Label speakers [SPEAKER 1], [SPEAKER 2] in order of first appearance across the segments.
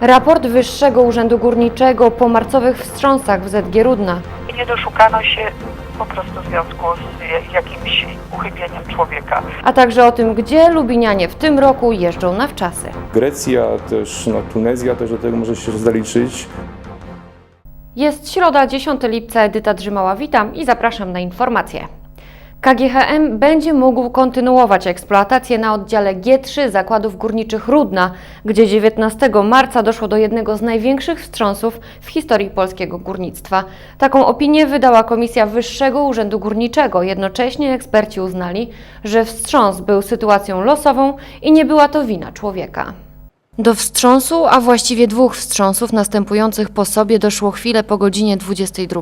[SPEAKER 1] Raport Wyższego Urzędu Górniczego po marcowych wstrząsach w ZG Rudna.
[SPEAKER 2] nie doszukano się po prostu w związku z ja- jakimś uchybieniem człowieka.
[SPEAKER 1] A także o tym, gdzie Lubinianie w tym roku jeżdżą na wczasy.
[SPEAKER 3] Grecja, też no, Tunezja też do tego może się zaliczyć.
[SPEAKER 1] Jest środa, 10 lipca, Edyta Drzymała, witam i zapraszam na informacje. KGHM będzie mógł kontynuować eksploatację na oddziale G3 zakładów górniczych Rudna, gdzie 19 marca doszło do jednego z największych wstrząsów w historii polskiego górnictwa. Taką opinię wydała Komisja Wyższego Urzędu Górniczego. Jednocześnie eksperci uznali, że wstrząs był sytuacją losową i nie była to wina człowieka. Do wstrząsu, a właściwie dwóch wstrząsów następujących po sobie doszło chwilę po godzinie 22.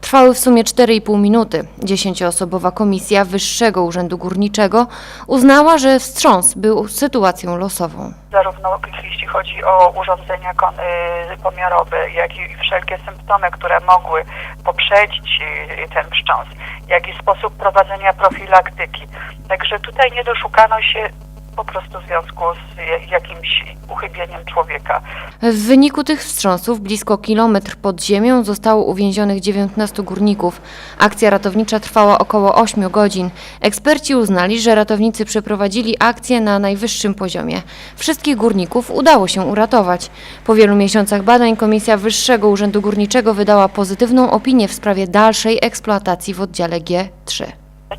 [SPEAKER 1] Trwały w sumie 4,5 minuty. Dziesięcioosobowa komisja Wyższego Urzędu Górniczego uznała, że wstrząs był sytuacją losową.
[SPEAKER 2] Zarówno jeśli chodzi o urządzenia y, pomiarowe, jak i wszelkie symptomy, które mogły poprzedzić y, ten wstrząs, jak i sposób prowadzenia profilaktyki. Także tutaj nie doszukano się po prostu w związku z ja- jakimś uchybieniem człowieka.
[SPEAKER 1] W wyniku tych wstrząsów blisko kilometr pod ziemią zostało uwięzionych 19 górników. Akcja ratownicza trwała około 8 godzin. Eksperci uznali, że ratownicy przeprowadzili akcję na najwyższym poziomie. Wszystkich górników udało się uratować. Po wielu miesiącach badań Komisja Wyższego Urzędu Górniczego wydała pozytywną opinię w sprawie dalszej eksploatacji w oddziale G3.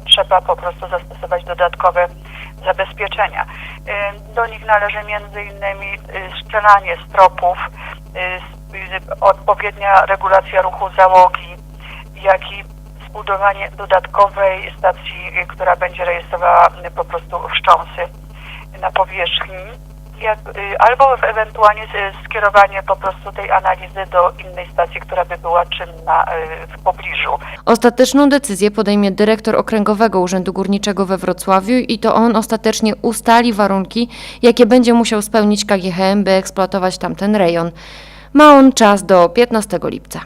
[SPEAKER 2] Trzeba po prostu zastosować dodatkowe zabezpieczenia. Y, Do nich należy m.in. strzelanie stropów, y, y, odpowiednia regulacja ruchu załogi, jak i zbudowanie dodatkowej stacji, y, która będzie rejestrowała y, po prostu wstrząsy na powierzchni, jak, y, albo ewentualnie y, skierowanie po prostu tej analizy do innej stacji, która by była czynna y, w pobliżu.
[SPEAKER 1] Ostateczną decyzję podejmie dyrektor Okręgowego Urzędu Górniczego we Wrocławiu i to on ostatecznie ustali warunki, jakie będzie musiał spełnić KGHM, by eksploatować tamten rejon. Ma on czas do 15 lipca.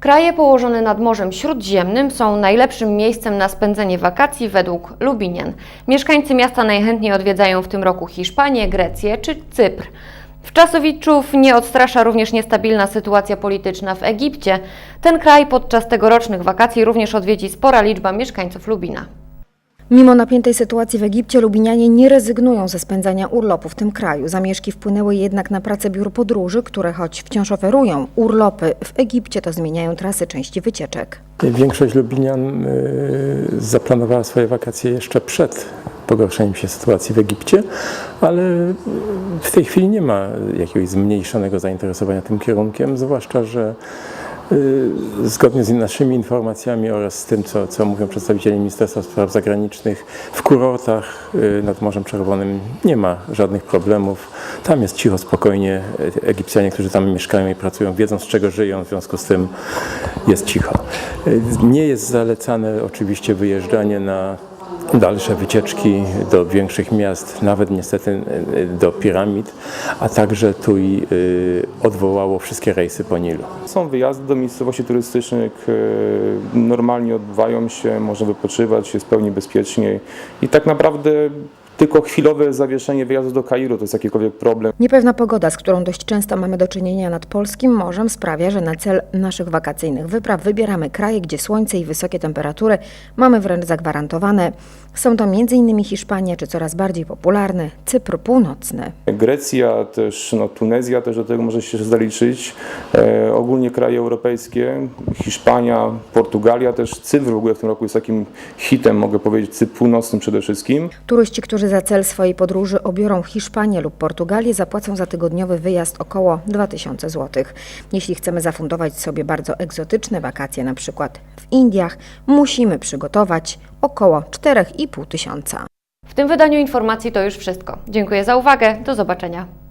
[SPEAKER 1] Kraje położone nad Morzem Śródziemnym są najlepszym miejscem na spędzenie wakacji według Lubinian. Mieszkańcy miasta najchętniej odwiedzają w tym roku Hiszpanię, Grecję czy Cypr. Wczasowiczów nie odstrasza również niestabilna sytuacja polityczna w Egipcie. Ten kraj podczas tegorocznych wakacji również odwiedzi spora liczba mieszkańców Lubina.
[SPEAKER 4] Mimo napiętej sytuacji w Egipcie, Lubinianie nie rezygnują ze spędzania urlopu w tym kraju. Zamieszki wpłynęły jednak na pracę biur podróży, które choć wciąż oferują urlopy w Egipcie, to zmieniają trasy części wycieczek.
[SPEAKER 3] Większość Lublinian y, zaplanowała swoje wakacje jeszcze przed pogorszeniem się sytuacji w Egipcie, ale w tej chwili nie ma jakiegoś zmniejszonego zainteresowania tym kierunkiem, zwłaszcza, że zgodnie z naszymi informacjami oraz z tym, co, co mówią przedstawiciele Ministerstwa Spraw Zagranicznych, w kurortach y, nad Morzem Czerwonym nie ma żadnych problemów. Tam jest cicho, spokojnie. Egipcjanie, którzy tam mieszkają i pracują, wiedzą z czego żyją, w związku z tym jest cicho. Y, Nie jest zalecane oczywiście wyjeżdżanie na dalsze wycieczki do większych miast, nawet niestety y, do piramid, a także tu i y, odwołało wszystkie rejsy po Nilu. Są wyjazdy do miejscowości turystycznych, normalnie odbywają się, można wypoczywać, jest pełni bezpieczniej i tak naprawdę tylko chwilowe zawieszenie wyjazdu do Kairu to jest jakikolwiek problem.
[SPEAKER 4] Niepewna pogoda, z którą dość często mamy do czynienia nad polskim morzem, sprawia, że na cel naszych wakacyjnych wypraw wybieramy kraje, gdzie słońce i wysokie temperatury mamy wręcz zagwarantowane. Są to m.in. Hiszpania, czy coraz bardziej popularny Cypr Północny.
[SPEAKER 3] Grecja, też no, Tunezja też do tego może się zaliczyć. E, ogólnie kraje europejskie, Hiszpania, Portugalia, też Cypr w ogóle w tym roku jest takim hitem, mogę powiedzieć, Cypr północnym przede wszystkim.
[SPEAKER 4] Turyści, którzy za cel swojej podróży obiorą Hiszpanię lub Portugalię, zapłacą za tygodniowy wyjazd około 2000 zł. Jeśli chcemy zafundować sobie bardzo egzotyczne wakacje, na przykład w Indiach, musimy przygotować około 4500 tysiąca.
[SPEAKER 1] W tym wydaniu informacji to już wszystko. Dziękuję za uwagę. Do zobaczenia.